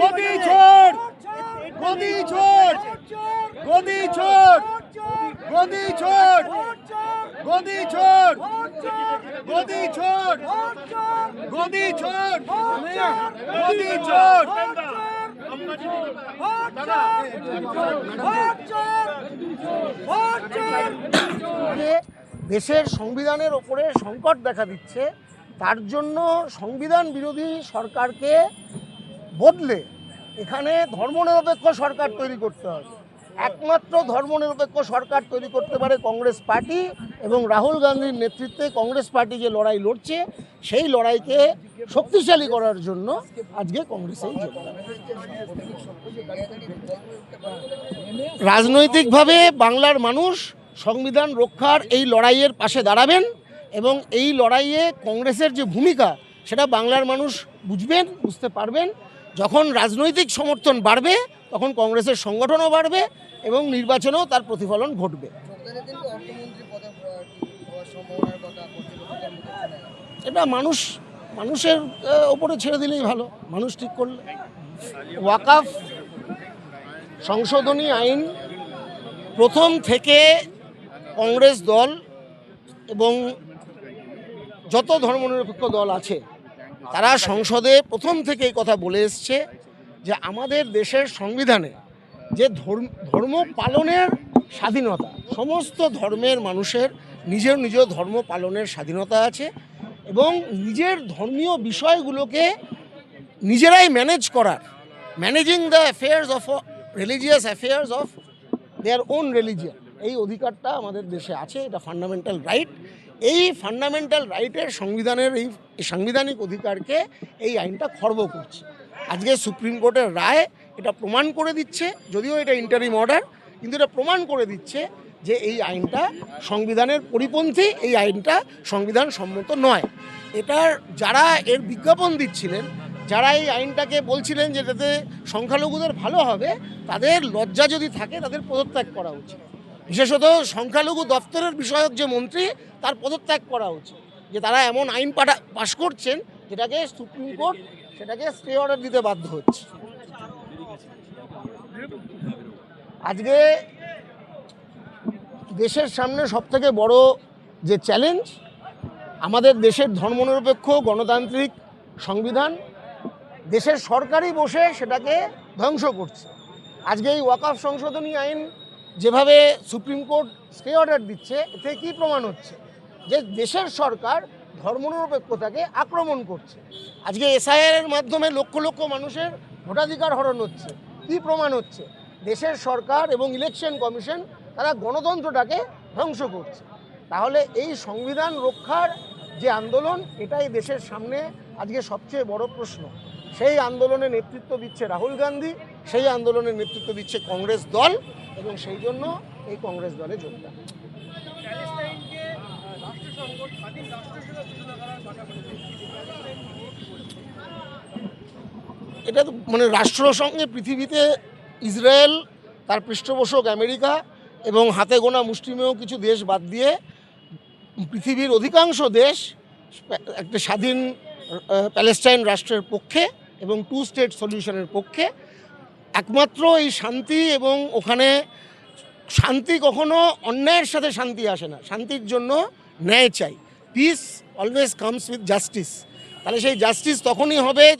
গদি ছোড় গদি ছোড় গদি ছোড় গদি ছোড় গদি ছোড় গদি ছোড় গদি ছোড় গদি ছোড় দেশের সংবিধানের ওপরে সংকট দেখা দিচ্ছে তার জন্য সংবিধান বিরোধী সরকারকে বদলে এখানে ধর্মনিরপেক্ষ সরকার তৈরি করতে হবে। একমাত্র ধর্মনিরপেক্ষ সরকার তৈরি করতে পারে কংগ্রেস পার্টি এবং রাহুল গান্ধীর নেতৃত্বে কংগ্রেস পার্টি যে লড়াই লড়ছে, সেই লড়াইকে শক্তিশালী করার জন্য আজকে কংগ্রেসেই যোগদান রাজনৈতিকভাবে বাংলার মানুষ সংবিধান রক্ষার এই লড়াইয়ের পাশে দাঁড়াবেন এবং এই লড়াইয়ে কংগ্রেসের যে ভূমিকা, সেটা বাংলার মানুষ বুঝবেন, বুঝতে পারবেন। যখন রাজনৈতিক সমর্থন বাড়বে, তখন কংগ্রেসের সংগঠনও বাড়বে এবং নির্বাচনেও তার প্রতিফলন ঘটবে। এটা মানুষ, মানুষের ওপরে ছেড়ে দিলেই ভালো মানুষ ঠিক করলে ওয়াকাফ, সংশোধনী আইন প্রথম থেকে কংগ্রেস দল এবং যত ধর্মনিরপেক্ষ দল আছে তারা সংসদে প্রথম থেকে এই কথা বলে এসছে যে আমাদের দেশের সংবিধানে যে ধর্ম ধর্ম পালনের স্বাধীনতা, সমস্ত ধর্মের মানুষের নিজের নিজ ধর্ম পালনের স্বাধীনতা আছে এবং নিজের ধর্মীয় বিষয়গুলোকে নিজেরাই ম্যানেজ করার, managing the affairs of religious affairs of their own religion, এই অধিকারটা আমাদের দেশে আছে, এটা ফান্ডামেন্টাল রাইট। এই ফান্ডামেন্টাল রাইটের সংবিধানের এই সাংবিধানিক অধিকারকে এই আইনটা খর্ব করছে। আজকে সুপ্রিম কোর্টের রায় এটা প্রমাণ করে দিচ্ছে, যদিও এটা ইন্টারিম অর্ডার কিন্তু এটা প্রমাণ করে দিচ্ছে যে এই আইনটা সংবিধানের পরিপন্থী, এই আইনটা সংবিধান সম্মত নয়। এটার যারা এর বিজ্ঞাপন দিচ্ছিলেন, যারা এই আইনটাকে বলছিলেন যে এটাতে সংখ্যালঘুদের ভালো হবে, তাদের লজ্জা যদি থাকে, তাদের পদত্যাগ করা উচিত। বিশেষত সংখ্যালঘু দপ্তরের বিষয়ক যে মন্ত্রী তার পদত্যাগ করা উচিত। যে তারা এমন আইন পাঠা, পাশ করছেন, যেটাকে সুপ্রিম কোর্ট সেটাকে স্টে অর্ডার দিতে বাধ্য হচ্ছে। আজকে দেশের সামনে সবথেকে বড় যে চ্যালেঞ্জ আমাদের দেশের ধর্মনিরপেক্ষ গণতান্ত্রিক সংবিধান, দেশের সরকারই বসে সেটাকে ধ্বংস করছে। আজকে এই ওয়াকাফ সংশোধনী আইন যেভাবে সুপ্রিম কোর্ট স্টে অর্ডার দিচ্ছে, এতে কী প্রমাণ হচ্ছে? যে দেশের সরকার ধর্মনিরপেক্ষতাকে আক্রমণ করছে। আজকে এসআইআর এর মাধ্যমে লক্ষ লক্ষ মানুষের ভোটাধিকার হরণ হচ্ছে। কি প্রমাণ হচ্ছে? দেশের সরকার এবং ইলেকশন কমিশন তারা গণতন্ত্রটাকে ধ্বংস করছে। তাহলে এই সংবিধান রক্ষার যে আন্দোলন, এটাই দেশের সামনে আজকে সবচেয়ে বড় প্রশ্ন। সেই আন্দোলনে নেতৃত্ব দিচ্ছে রাহুল গান্ধী, সেই আন্দোলনের নেতৃত্ব দিচ্ছে কংগ্রেস দল এবং সেই জন্য এই কংগ্রেস দলে যোগদান। এটা তো মানে রাষ্ট্রসংঘে পৃথিবীতে ইসরায়েল, তার পৃষ্ঠপোষক আমেরিকা এবং হাতে গোনা মুষ্টিমেয় কিছু দেশ বাদ দিয়ে পৃথিবীর অধিকাংশ দেশ একটা স্বাধীন প্যালেস্টাইন রাষ্ট্রের পক্ষে এবং টু স্টেট সলিউশনের পক্ষে। একমাত্র এই শান্তি এবং ওখানে শান্তি কখনো অন্যায়ের সাথে শান্তি আসে না। শান্তির জন্য ন্যায় চাই। Peace always comes with justice তাহলে সেই জাস্টিস তখনই হবে